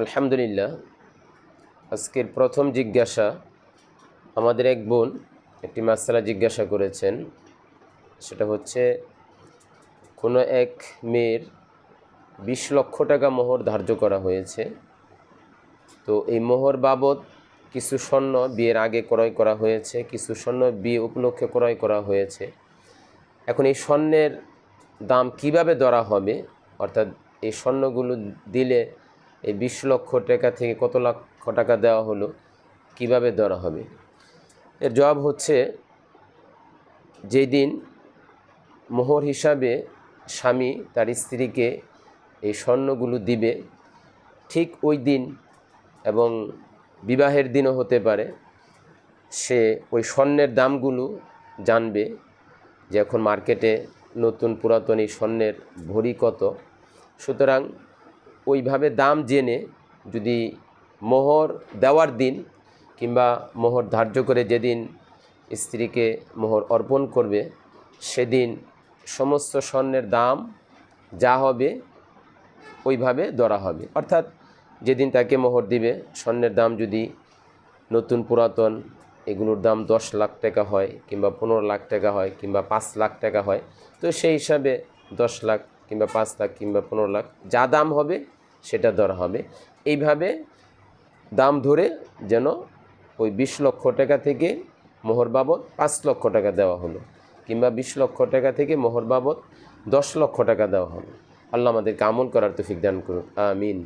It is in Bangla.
আলহামদুলিল্লাহ, আজকের প্রথম জিজ্ঞাসা আমাদের এক বোন একটি মাসালা জিজ্ঞাসা করেছেন। সেটা হচ্ছে, কোনো এক মেয়ের বিশ লক্ষ টাকা মোহর ধার্য করা হয়েছে। তো এই মোহর বাবদ কিছু স্বর্ণ বিয়ের আগে ক্রয় করা হয়েছে, কিছু স্বর্ণ বিয়ে উপলক্ষে ক্রয় করা হয়েছে। এখন এই স্বর্ণের দাম কীভাবে ধরা হবে? অর্থাৎ এই স্বর্ণগুলো দিলে এই বিশ লক্ষ টাকা থেকে কত লক্ষ টাকা দেওয়া হলো, কীভাবে ধরা হবে? এর জবাব হচ্ছে যেই দিন মোহর হিসাবে স্বামী তার স্ত্রীকে এই স্বর্ণগুলো দিবে, ঠিক ওই দিন এবং বিবাহের দিনও হতে পারে, সে ওই স্বর্ণের দামগুলো জানবে যে এখন মার্কেটে নতুন পুরাতন এই স্বর্ণের ভরি কত। সুতরাং ওইভাবে দাম জেনে যদি মোহর দেওয়ার দিন কিংবা মোহর ধার্য করে যেদিন স্ত্রীকে মোহর অর্পণ করবে, সেদিন সমস্ত স্বর্ণের দাম যা হবে ওইভাবে ধরা হবে। অর্থাৎ যেদিন তাকে মোহর দিবে, স্বর্ণের দাম যদি নতুন পুরাতন, এগুলোর দাম দশ লাখ টাকা হয় কিংবা পনেরো লাখ টাকা হয় কিংবা পাঁচ লাখ টাকা হয়, তো সেই হিসাবে দশ লাখ কিংবা পাঁচ লাখ কিংবা পনেরো লাখ যা দাম হবে সেটা ধরা হবে। এইভাবে দাম ধরে যেন ওই বিশ লক্ষ টাকা থেকে মোহর বাবদ পাঁচ লক্ষ টাকা দেওয়া হলো কিংবা বিশ লক্ষ টাকা থেকে মোহর বাবদ দশ লক্ষ টাকা দেওয়া হলো। আল্লাহ আমাদেরকে আমল করার তৌফিক দান করুন। আমিন।